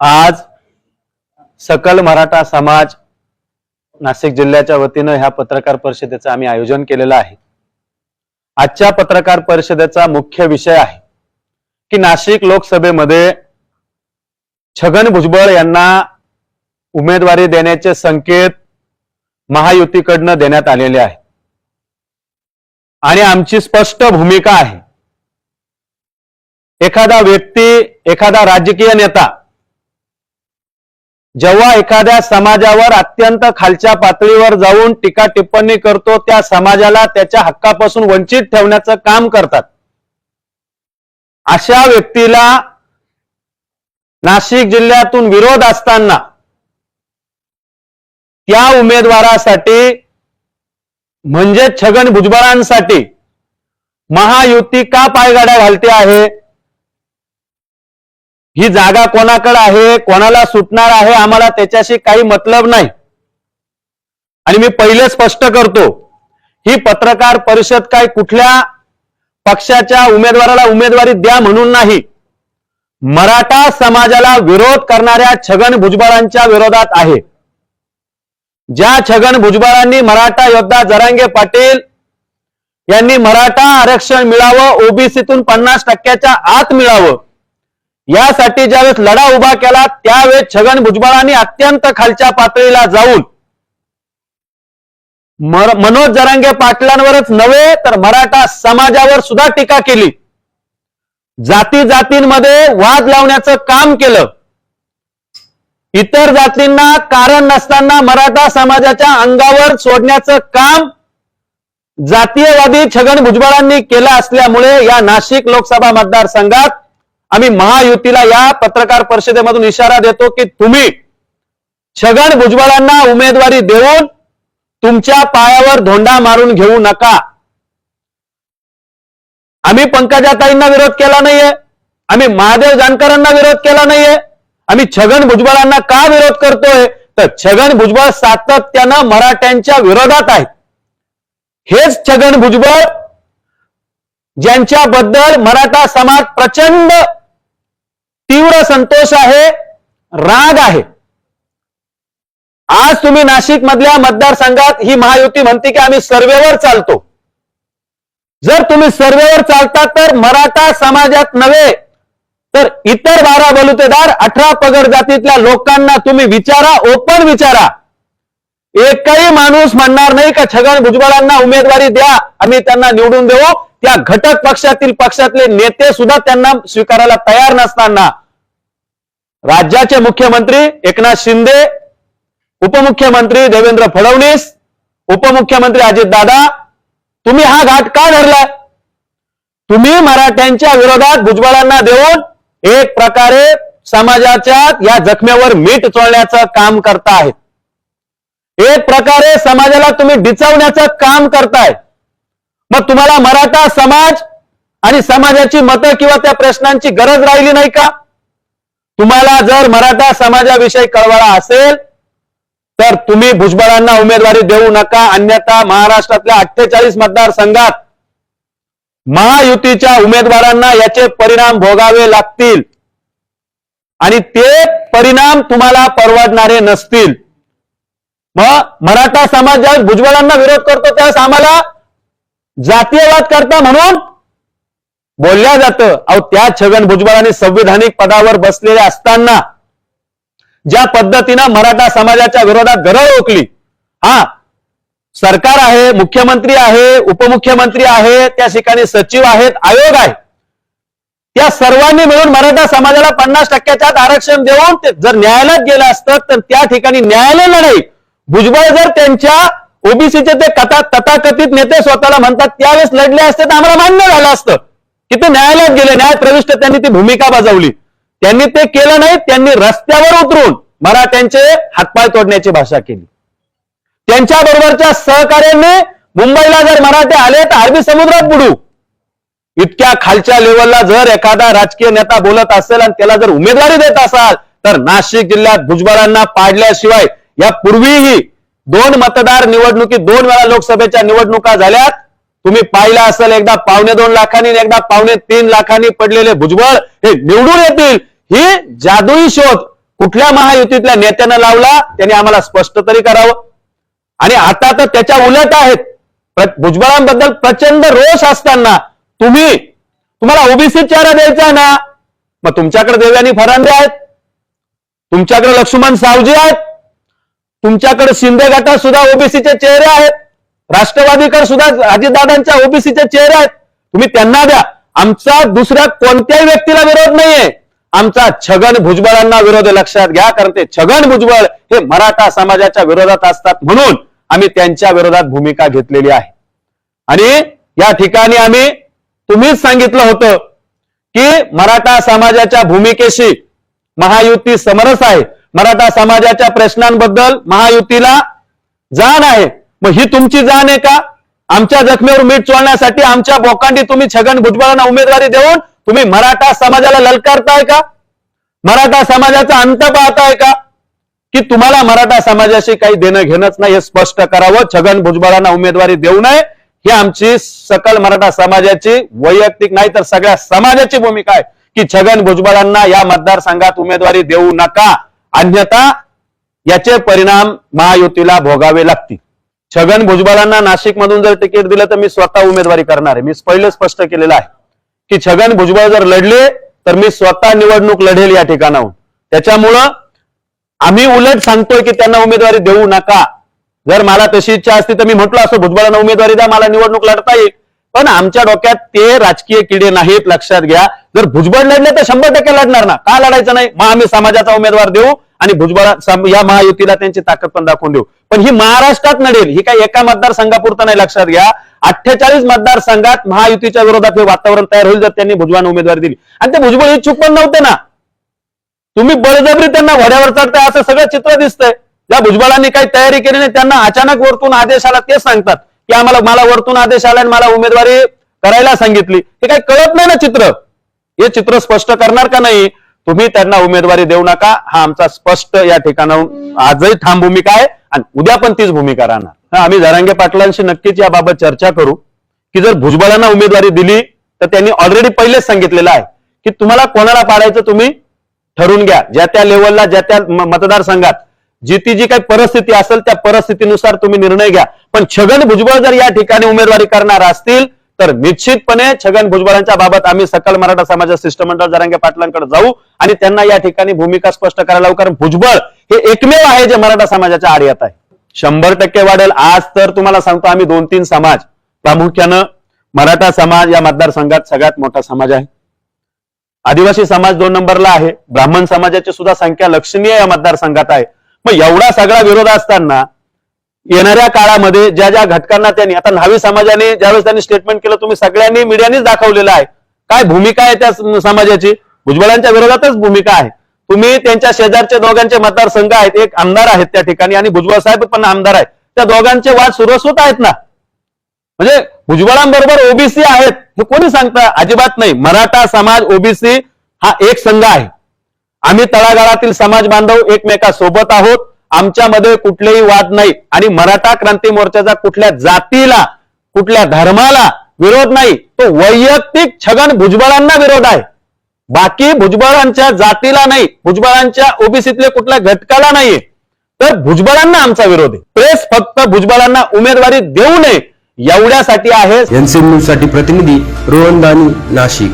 आज सकल मराठा समाज नाशिक जिल्ह्याच्या वतीनं ह्या पत्रकार परिषदेचं आम्ही आयोजन केलेलं आहे. आजच्या पत्रकार परिषदेचा मुख्य विषय आहे की नाशिक लोकसभेमध्ये छगन भुजबळ यांना उमेदवारी देण्याचे संकेत महायुतीकडनं देण्यात आलेले आहे आणि आमची स्पष्ट भूमिका आहे. एखादा व्यक्ती एखादा राजकीय नेता जेव्हा एखाद्या समाजावर अत्यंत खालच्या पातळीवर जाऊन टीका टिप्पणी करतो त्या समाजाला त्याच्या हक्कापासून वंचित ठेवण्याचं काम करतात. अशा व्यक्तीला नाशिक जिल्ह्यातून विरोध असताना त्या उमेदवारासाठी म्हणजे छगन भुजबळांसाठी महायुती का पायगाड्या घालते आहे? ही जागा कोणाकडे आहे कोणाला सुटणार आहे आम्हाला त्याच्याशी काही मतलब नाही. आणि मी पहिले स्पष्ट करतो ही पत्रकार परिषद काय कुठल्या पक्षाच्या उमेदवाराला उमेदवारी द्या म्हणून नाही. मराठा समाजाला विरोध करणाऱ्या छगन भुजबळांच्या विरोधात आहे. ज्या छगन भुजबळांनी मराठा योद्धा जरांगे पाटील यांनी मराठा आरक्षण मिळावं ओबीसीतून पन्नास टक्क्याच्या आत मिळावं यासाठी ज्यावेळेस लढा उभा केला त्यावेळेस छगन भुजबळांनी अत्यंत खालच्या पातळीला जाऊन मनोज जरांगे पाटलांवरच नव्हे तर मराठा समाजावर सुद्धा टीका केली. जाती जातींमध्ये वाद लावण्याचं काम केलं. इतर जातींना कारण नसताना मराठा समाजाच्या अंगावर सोडण्याचं काम जातीयवादी छगन भुजबळांनी केलं असल्यामुळे या नाशिक लोकसभा मतदारसंघात आम्ही महायुतीला या पत्रकार परिषदेमधून इशारा देतो की तुम्ही छगन भुजबळांना उमेदवारी देऊन तुमच्या पायावर धोंडा मारून घेऊ नका. आम्ही पंकजाताईंना विरोध केला नाहीये. आम्ही महादेव जानकरांना विरोध केला नाहीये. आम्ही छगन भुजबळांना का विरोध करतोय? तर छगन भुजबळ सातत्यानं मराठ्यांच्या विरोधात आहेत. हेच छगन भुजबळ ज्यांच्याबद्दल मराठा समाज प्रचंड तीव्र संतोष आहे राग आहे. आज तुम्ही नाशिक मधल्या मतदारसंघात ही महायुती म्हणते की आम्ही सर्वेवर चालतो. जर तुम्ही सर्वेवर चालता तर मराठा समाजात नव्हे तर इतर बारा बलुतेदार अठरा पगड जातीतल्या लोकांना तुम्ही विचारा ओपन विचारा. एकही माणूस म्हणणार नाही का छगन भुजबळांना उमेदवारी द्या आम्ही त्यांना निवडून देऊ. त्या घटक पक्षातील पक्षातले नेते सुद्धा त्यांना स्वीकारायला तयार नसताना राज्याचे मुख्यमंत्री एकनाथ शिंदे उपमुख्यमंत्री देवेंद्र फडणवीस उपमुख्यमंत्री अजितदादा तुम्ही हा घाट का धरलाय? तुम्ही मराठ्यांच्या विरोधात भुजबळांना देऊन एक प्रकारे समाजाच्या या जखमेवर मीठ चोळण्याचं काम करता आहेत एक प्रकारे समाजाला तुम्ही डिचवण्याचं काम करताय. मग तुम्हाला मराठा समाज आणि समाजाची मतं किंवा त्या प्रश्नांची गरज राहिली नाही का? तुम्हाला जर मराठा समाजाविषयी कळवळा असेल तर तुम्ही भुजबळांना उमेदवारी देऊ नका. अन्यथा महाराष्ट्रातल्या अठ्ठेचाळीस मतदारसंघात महायुतीच्या उमेदवारांना याचे परिणाम भोगावे लागतील. आणि ते परिणाम तुम्हाला परवडणारे नसतील. मग मराठा समाज ज्या भुजबळांना विरोध करतो त्यावेळेस आम्हाला जातीयवाद करता म्हणून बोलल्या जातं. अहो त्या छगन भुजबळांनी संविधानिक पदावर बसलेले असताना ज्या पद्धतीनं मराठा समाजाच्या विरोधात गरळ ओकली हा सरकार आहे मुख्यमंत्री आहे उपमुख्यमंत्री आहे त्या ठिकाणी सचिव आहेत आयोग आहे. त्या सर्वांनी मिळून मराठा समाजाला पन्नास टक्क्याच्या आरक्षण देऊन ते जर न्यायालयात गेलं असतं तर त्या ठिकाणी न्यायालय लढाई भुजबळ जर त्यांच्या ओबीसीचे ते कथा तथाकथित नेते स्वतःला म्हणतात त्यावेळेस लढले असते तर आम्हाला मान्य झालं असतं. की ते न्यायालयात गेले न्याय प्रविष्ट त्यांनी ती भूमिका बजावली. त्यांनी ते केलं नाही त्यांनी रस्त्यावर उतरून मराठ्यांचे हातपाय तोडण्याची भाषा केली. त्यांच्या बरोबरच्या सहकार्याने मुंबईला जर मराठे आले तर अरबी समुद्रात बुडू. इतक्या खालच्या लेवलला जर एखादा राजकीय नेता बोलत असेल आणि त्याला जर उमेदवारी देत असाल तर नाशिक जिल्ह्यात भुजबळांना पाडल्याशिवाय या पूर्वीही दोन मतदार निवडणुकीत दोन वेळा लोकसभेच्या निवडणुका झाल्यात. तुम्ही पाहिलं असेल एकदा पावणे दोन लाखांनी एकदा पावणे तीन लाखांनी पडलेले भुजबळ हे निवडून येतील. ही जादुई शोध कुठल्या महायुतीतल्या नेत्यानं लावला त्यांनी आम्हाला स्पष्ट तरी करावं. आणि आता तर त्याच्या उलट आहेत. भुजबळांबद्दल प्रचंड रोष असताना तुम्ही तुम्हाला ओबीसी चेहरा द्यायचा ना? मग तुमच्याकडे देवयानी फरांदे आहेत. तुमच्याकडे लक्ष्मण सावजी आहेत. तुमच्याकडे शिंदे गटात सुद्धा ओबीसीचे चेहरे आहेत. राष्ट्रवादीकडे सुद्धा अजितदादांच्या ओबीसीचे चेहरे आहेत. तुम्ही त्यांना द्या. आमचा दुसऱ्या कोणत्याही व्यक्तीला विरोध नाहीये. आमचा छगन भुजबळांना विरोध लक्षात घ्या कारण ते छगन भुजबळ हे मराठा समाजाच्या विरोधात असतात म्हणून आम्ही त्यांच्या विरोधात भूमिका घेतलेली आहे. आणि या ठिकाणी आम्ही तुम्हीच सांगितलं होतं की मराठा समाजाच्या भूमिकेशी महायुती समरस आहे. मराठा समाजाच्या प्रश्नांबद्दल महायुतीला जाण आहे. मग ही तुमची जाण आहे का? आमच्या जखमेवर मीठ चोळण्यासाठी आमच्या बोकांडी तुम्ही छगन भुजबळांना उमेदवारी देऊन तुम्ही मराठा समाजाला ललकारताय का? मराठा समाजाचा अंत पाहताय का? की तुम्हाला मराठा समाजाशी काही देणं घेणंच नाही हे स्पष्ट करावं. छगन भुजबळांना उमेदवारी देऊ नये. ही आमची सकल मराठा समाजाची वैयक्तिक नाही तर सगळ्या समाजाची भूमिका आहे. की छगन भुजबळांना या मतदारसंघात उमेदवारी देऊ नका. अन्यथा याचे परिणाम महायुतीला भोगावे लागतील. छगन भुजबळांना नाशिकमधून जर तिकीट दिलं तर मी स्वतः उमेदवारी करणार आहे. मी पहिले स्पष्ट केलेलं आहे की छगन भुजबळ जर लढले तर मी स्वतः निवडणूक लढेल या ठिकाणाहून. त्याच्यामुळं आम्ही उलट सांगतोय की त्यांना उमेदवारी देऊ नका. जर मला तशी इच्छा असती तर मी म्हटलं असं भुजबळांना उमेदवारी द्या मला निवडणूक लढता येईल. पण आमच्या डोक्यात ते राजकीय किडे नाहीत लक्षात घ्या. जर भुजबळ लढले तर शंभर टक्के लढणार ना. का लढायचं नाही? मग आम्ही समाजाचा उमेदवार देऊ. आणि भुजबळ या महायुतीला त्यांची ताकद पण दाखवून देऊ. पण ही महाराष्ट्रात नडेल ही काय एका मतदारसंघापुरतं नाही लक्षात घ्या. अठ्ठेचाळीस मतदारसंघात महायुतीच्या विरोधात हे वातावरण तयार होईल जर त्यांनी भुजबळांना उमेदवारी दिली. आणि ते भुजबळ इच्छुक पण नव्हते ना. तुम्ही बळजबरी त्यांना घोड्यावर चढताय असं सगळं चित्र दिसतंय. ज्या भुजबळांनी काही तयारी केली नाही त्यांना अचानक वरतून आदेश आला ते सांगतात की आम्हाला मला वरतून आदेश आला आणि मला उमेदवारी करायला सांगितली. हे काही कळत नाही ना चित्र. हे चित्र स्पष्ट करणार का नाही? तुम्ही त्यांना उमेदवारी देऊ नका. हा आमचा स्पष्ट या ठिकाणाहून आजही ठाम भूमिका आहे. आणि उद्या पण तीच भूमिका राहणार. आम्ही जरांगे पाटलांशी नक्कीच याबाबत चर्चा करू. की जर भुजबळांना उमेदवारी दिली तर त्यांनी ऑलरेडी पहिलेच सांगितलेलं आहे की तुम्हाला कोणाला पाडायचं तुम्ही ठरवून घ्या. ज्या त्या लेवलला ज्या त्या मतदारसंघात जी ती जी काही परिस्थिती असेल त्या परिस्थितीनुसार तुम्ही निर्णय घ्या. पण छगन भुजबळ जर या ठिकाणी उमेदवारी करणार असतील तर निश्चितपणे छगन भुजबळांच्या बाबत आम्ही सकल मराठा समाज शिष्टमंडळ जरांगे पाटलांकडे जाऊ आणि त्यांना या ठिकाणी भूमिका स्पष्ट करायला लावू. कारण भुजबळ हे एकमेव आहे जे मराठा समाजाच्या आर्यात आहे. शंभर टक्के वाढेल. आज तर तुम्हाला सांगतो आम्ही दोन तीन समाज. प्रामुख्यानं मराठा समाज या मतदारसंघात सगळ्यात मोठा समाज आहे. आदिवासी समाज दोन नंबरला आहे. ब्राह्मण समाजाची सुद्धा संख्या लक्षणीय या मतदारसंघात आहे. मग एवढा सगळा विरोध असताना येणाऱ्या काळामध्ये ज्या ज्या घटकांना त्यांनी आता न्हावी समाजाने ज्यावेळेस त्यांनी स्टेटमेंट केलं तुम्ही सगळ्यांनी मीडियानेच दाखवलेलं आहे. काय भूमिका आहे त्या समाजाची? भुजबळांच्या विरोधातच भूमिका आहे. तुम्ही त्यांच्या शेजारचे दोघांचे मतदारसंघ आहेत एक आमदार आहेत त्या ठिकाणी आणि भुजबळ साहेब पण आमदार आहेत. त्या दोघांचे वाद सुरस होत आहेत ना? म्हणजे भुजबळांबरोबर ओबीसी आहेत हे कोणी सांगतं? अजिबात नाही. मराठा समाज ओबीसी हा एक संघ आहे. आम्ही तळागाळातील समाज बांधव एकमेकासोबत आहोत. आमच्यामध्ये कुठलेही वाद नाही. आणि मराठा क्रांती मोर्चाचा कुठल्या जातीला कुठल्या धर्माला विरोध नाही. तो वैयक्तिक छगन भुजबळांना विरोध आहे. बाकी भुजबळांच्या जातीला नाही. भुजबळांच्या ओबीसीतल्या कुठल्या घटकाला नाहीये. तर भुजबळांना आमचा विरोध आहे. प्रेस फक्त भुजबळांना उमेदवारी देऊ नये. एवढ्यासाठी आहे. न्यूजसाठी प्रतिनिधी रोहन दानी नाशिक.